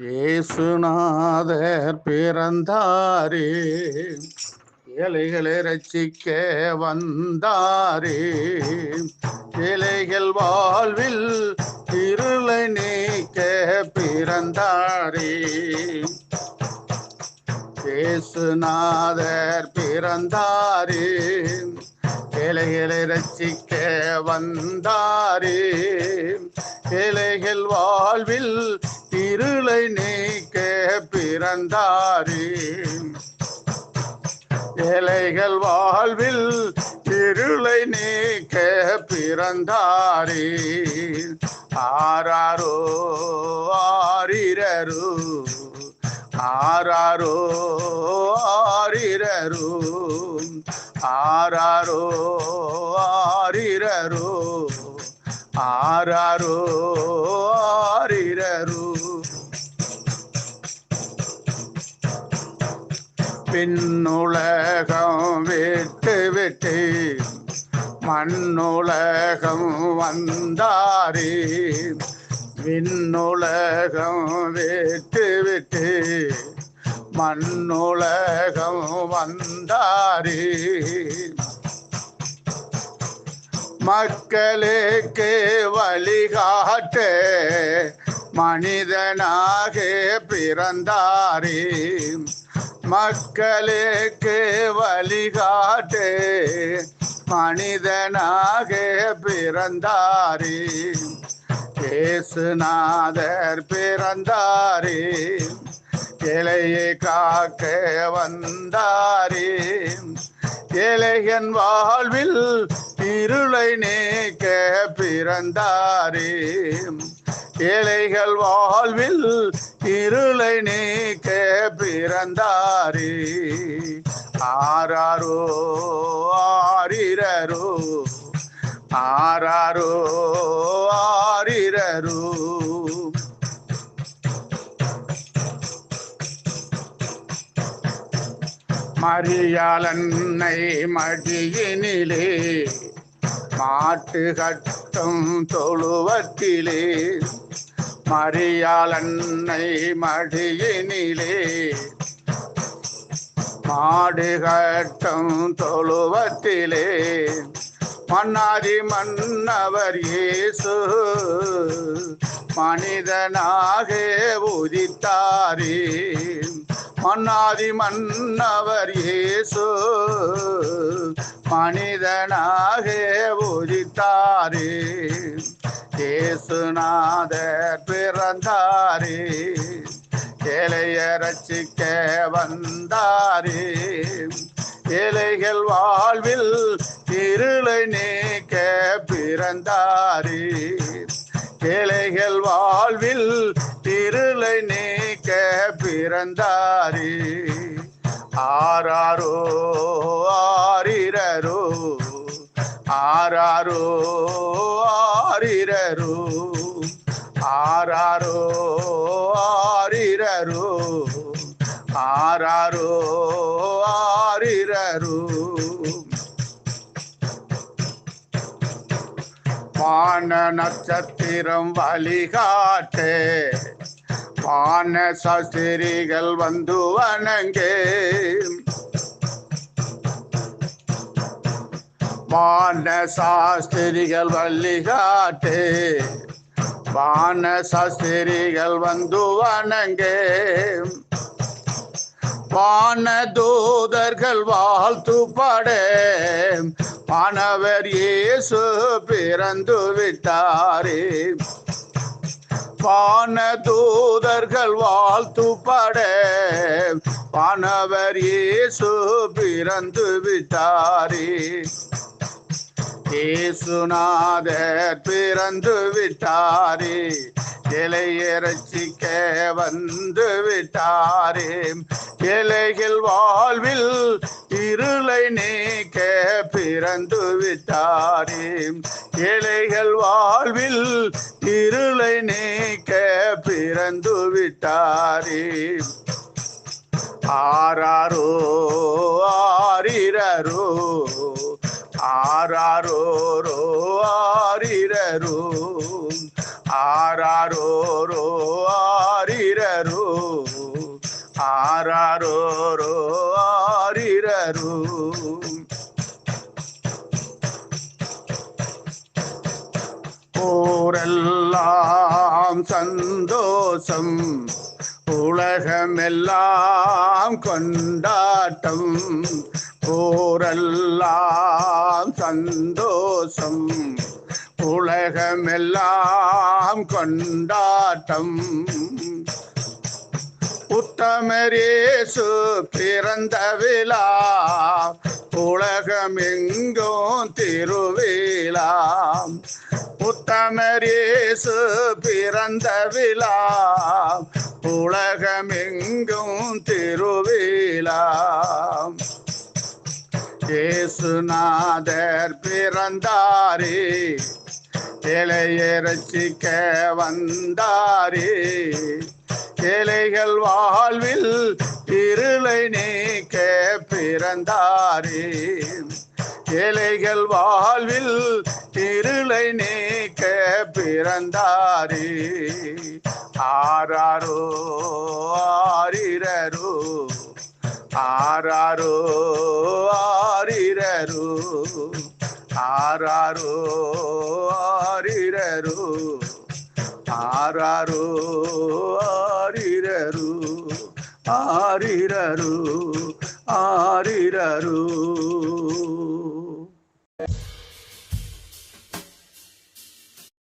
இயேசுநாதர் பிறந்தாரே ஏழைகளை ரட்சிக்க வந்தாரே. ஏழைகள் வாழ்வில் இருளை நீக்க பிறந்தாரே. இயேசுநாதர் பிறந்தாரே ஏழைகளை ரட்சிக்க வந்தாரே. ஏழைகள் வாழ்வில் இருளை நீக்க பிறந்தாரே. ஏழைகள் வாழ்வில் இருளை நீக்க பிறந்தாரே. ஆராரோ ஆரிரரு ஆராரோ ஆரிரரு ஆராரோ ஆரிரரு ஆராரோ ஆரிரரு பின்னுலகம் விட்டு விட்டு மண்ணுலகம் வந்தாரே. விண்ணுலகம் விட்டு விட்டு மண்ணுலகம் வந்தாரே. மக்களுக்கு வழிகாட்ட மனிதனாக பிறந்தாரே. மக்களுக்கு வழிகாட்டு மனிதனாக பிறந்தாரே. இயேசுநாதர் பிறந்தாரே இலையை காக்க வந்தாரே. இளையன் வாழ்வில் இருளை நீக்க பிறந்தாரே. ஏழைகள் வாழ்வில் இருளை நீக்க பிறந்தாரே. ஆராரோ ஆரிரரோ ஆராரோ ஆரிரரோ மரியாளன்னை மடியினிலே மாட்டு கட்டும் தொழுவத்திலே. மரியாளன்னை மடியினிலே. மாடு கட்டும் தொழுவத்திலே. மன்னாதி மன்னவர் இயேசு மனிதனாக உதித்தாரே. மன்னாதி மன்னவர் இயேசு மனிதனாக உதித்தாரே. இயேசுநாதர் பிறந்தாரே ஏழைய ரட்சிக்க வந்தாரே. ஏழைகள் வாழ்வில் இருளை நீக்க பிறந்தாரே. ஏழைகள் வாழ்வில் பிறந்தாரே. ஆராரோ ஆரிரரோ ஆராரோ ஆரிரரோ ஆராரோ ஆரிரரோ ஆராரோ ஆரிரரோ வான நட்சத்திரம் வழிகாட்டே. வான சாஸ்திரிகள் வந்து வணங்கே. வான சாஸ்திரிகள் வள்ளிகாட்டே. வான சாஸ்திரிகள் வந்து வணங்கே. வான தூதர்கள் வாழ்த்து பாட மாணவர் இயேசு பிறந்து விட்டாரே. வான தூதர்கள் வாழ்த்து பாட வானவர் இயேசு பிறந்து விட்டாரே. இயேசுநாதர் பிறந்து விட்டாரே. இலைய வந்து விட்டாரே. இலைகள் வாழ்வில் இருளை நீக்க பிறந்து விட்டாரே ஏழைகள் வாழ்வில் இருளை நீக்க பிறந்து விட்டாரே ஆராரோ ஆரிரரோ ஆராரோ ஆரிரரோ ஆராரோ ஆரிரரோ ஆரிர ஆரிரரு. ஆராரோரோ சந்தோஷம் உலகமெல்லாம் கொண்டாட்டம். போரெல்லாம் சந்தோஷம் உலகமெல்லாம் கொண்டாட்டம். உத்தமரேசு பிறந்த விழா. உலகமெங்கும் திருவிழா. உத்தமரேசு பிறந்த விழா. உலகமெங்கும் திருவிழா. இயேசுநாதர் பிறந்தாரே. இலையரசிக்க வந்தாரே. ஏழைகள் வாழ்வில் இருளை நீக்க பிறந்தாரே. ஏழைகள் வாழ்வில் இருளை நீக்க பிறந்தாரே. ஆராரோ ஆரிரரோ ஆராரோ ஆரிரரோ ஆராரோ ஆரிரரோ ஆராரோ ஆரிரரு ஆரிரரு ஆரிரரு